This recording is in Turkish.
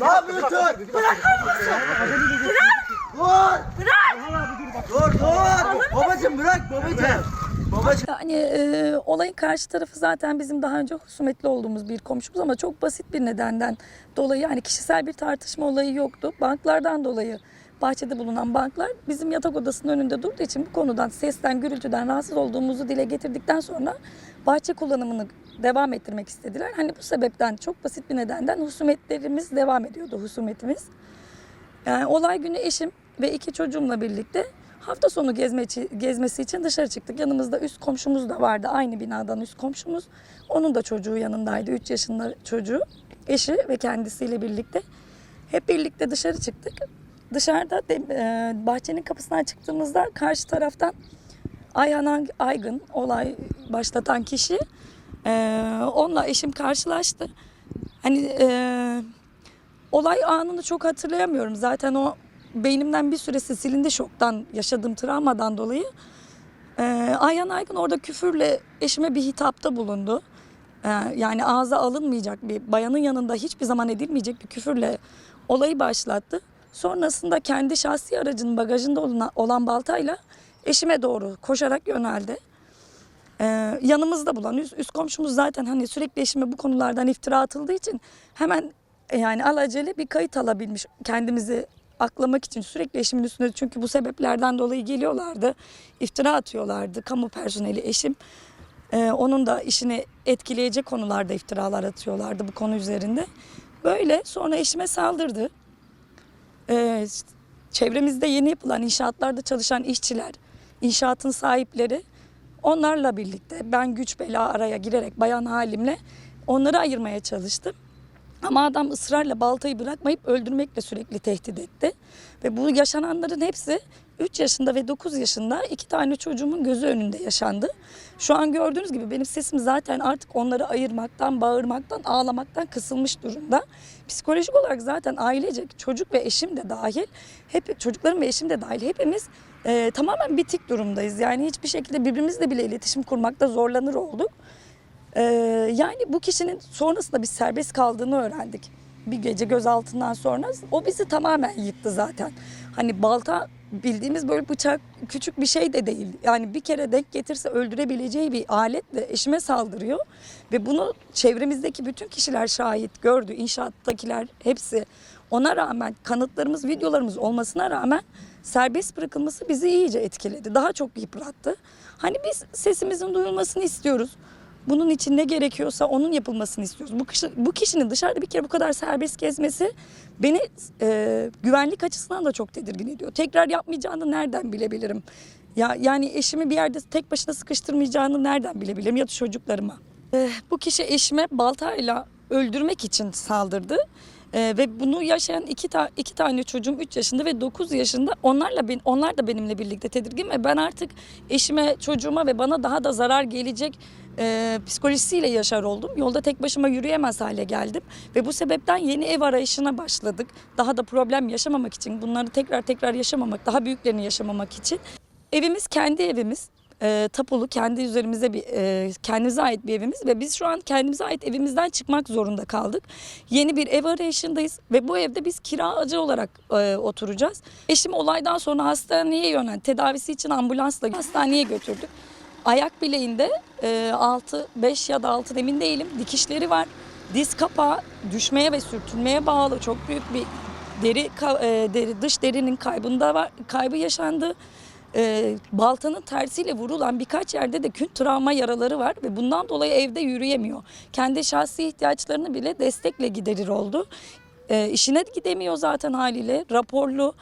Ne yapıyorsun? Bırakır mısın? Bırak! Dur! Bırak! Dur dur! Babacım bırak babacım. Babacım. Yani e, olayın karşı tarafı zaten bizim daha önce husumetli olduğumuz bir komşumuz ama çok basit bir nedenden dolayı yani kişisel bir tartışma olayı yoktu. Banklardan dolayı bahçede bulunan banklar bizim yatak odasının önünde durduğu için bu konudan sesten, gürültüden rahatsız olduğumuzu dile getirdikten sonra bahçe kullanımını devam ettirmek istediler. Hani bu sebepten çok basit bir nedenden husumetlerimiz devam ediyordu husumetimiz. Yani olay günü eşim ve iki çocuğumla birlikte hafta sonu gezme, gezmesi için dışarı çıktık. Yanımızda üst komşumuz da vardı. Aynı binadan üst komşumuz. Onun da çocuğu yanındaydı. 3 yaşında çocuğu. Eşi ve kendisiyle birlikte. Hep birlikte dışarı çıktık. Dışarıda de, e, bahçenin kapısından çıktığımızda karşı taraftan Ayhan Aygın olay başlatan kişi e, onunla eşim karşılaştı. Hani e, olay anını çok hatırlayamıyorum. Zaten o beynimden bir süresi silindi şoktan yaşadığım travmadan dolayı. Ee, Ayhan Aygın orada küfürle eşime bir hitapta bulundu. Ee, yani ağza alınmayacak bir bayanın yanında hiçbir zaman edilmeyecek bir küfürle olayı başlattı. Sonrasında kendi şahsi aracının bagajında olan baltayla eşime doğru koşarak yöneldi. Ee, yanımızda bulan üst, üst komşumuz zaten hani sürekli eşime bu konulardan iftira atıldığı için hemen e, yani alacele bir kayıt alabilmiş kendimizi aklamak için sürekli eşimin üstüne çünkü bu sebeplerden dolayı geliyorlardı. iftira atıyorlardı kamu personeli eşim. Ee, onun da işini etkileyecek konularda iftiralar atıyorlardı bu konu üzerinde. Böyle sonra eşime saldırdı. Ee, çevremizde yeni yapılan inşaatlarda çalışan işçiler, inşaatın sahipleri onlarla birlikte ben güç bela araya girerek bayan halimle onları ayırmaya çalıştım. Ama adam ısrarla baltayı bırakmayıp öldürmekle sürekli tehdit etti. Ve bu yaşananların hepsi 3 yaşında ve 9 yaşında iki tane çocuğumun gözü önünde yaşandı. Şu an gördüğünüz gibi benim sesim zaten artık onları ayırmaktan, bağırmaktan, ağlamaktan kısılmış durumda. Psikolojik olarak zaten ailecek çocuk ve eşim de dahil, hep çocuklarım ve eşim de dahil hepimiz e, tamamen bitik durumdayız. Yani hiçbir şekilde birbirimizle bile iletişim kurmakta zorlanır olduk. Ee, yani bu kişinin sonrasında biz serbest kaldığını öğrendik. Bir gece gözaltından sonra o bizi tamamen yıktı zaten. Hani balta bildiğimiz böyle bıçak küçük bir şey de değil. Yani bir kere denk getirse öldürebileceği bir aletle eşime saldırıyor. Ve bunu çevremizdeki bütün kişiler şahit gördü. İnşaattakiler hepsi. Ona rağmen kanıtlarımız, videolarımız olmasına rağmen serbest bırakılması bizi iyice etkiledi. Daha çok yıprattı. Hani biz sesimizin duyulmasını istiyoruz. Bunun için ne gerekiyorsa onun yapılmasını istiyoruz. Bu, kişi, bu kişinin dışarıda bir kere bu kadar serbest gezmesi beni e, güvenlik açısından da çok tedirgin ediyor. Tekrar yapmayacağını nereden bilebilirim? Ya yani eşimi bir yerde tek başına sıkıştırmayacağını nereden bilebilirim ya da çocuklarıma? E, bu kişi eşime baltayla öldürmek için saldırdı. Ee, ve bunu yaşayan iki, ta, iki tane çocuğum 3 yaşında ve 9 yaşında onlarla ben, onlar da benimle birlikte tedirgin ve ben artık eşime çocuğuma ve bana daha da zarar gelecek e, psikolojisiyle yaşar oldum. Yolda tek başıma yürüyemez hale geldim ve bu sebepten yeni ev arayışına başladık. Daha da problem yaşamamak için bunları tekrar tekrar yaşamamak daha büyüklerini yaşamamak için. Evimiz kendi evimiz e, tapulu kendi üzerimize bir e, kendimize ait bir evimiz ve biz şu an kendimize ait evimizden çıkmak zorunda kaldık. Yeni bir ev arayışındayız ve bu evde biz kiracı olarak e, oturacağız. Eşim olaydan sonra hastaneye yöneldi. Tedavisi için ambulansla hastaneye götürdük. Ayak bileğinde e, 6 5 ya da 6 emin değilim dikişleri var. Diz kapağı düşmeye ve sürtünmeye bağlı çok büyük bir deri, e, deri dış derinin kaybında var kaybı yaşandı e, baltanın tersiyle vurulan birkaç yerde de küt travma yaraları var ve bundan dolayı evde yürüyemiyor. Kendi şahsi ihtiyaçlarını bile destekle giderir oldu. E, işine gidemiyor zaten haliyle raporlu.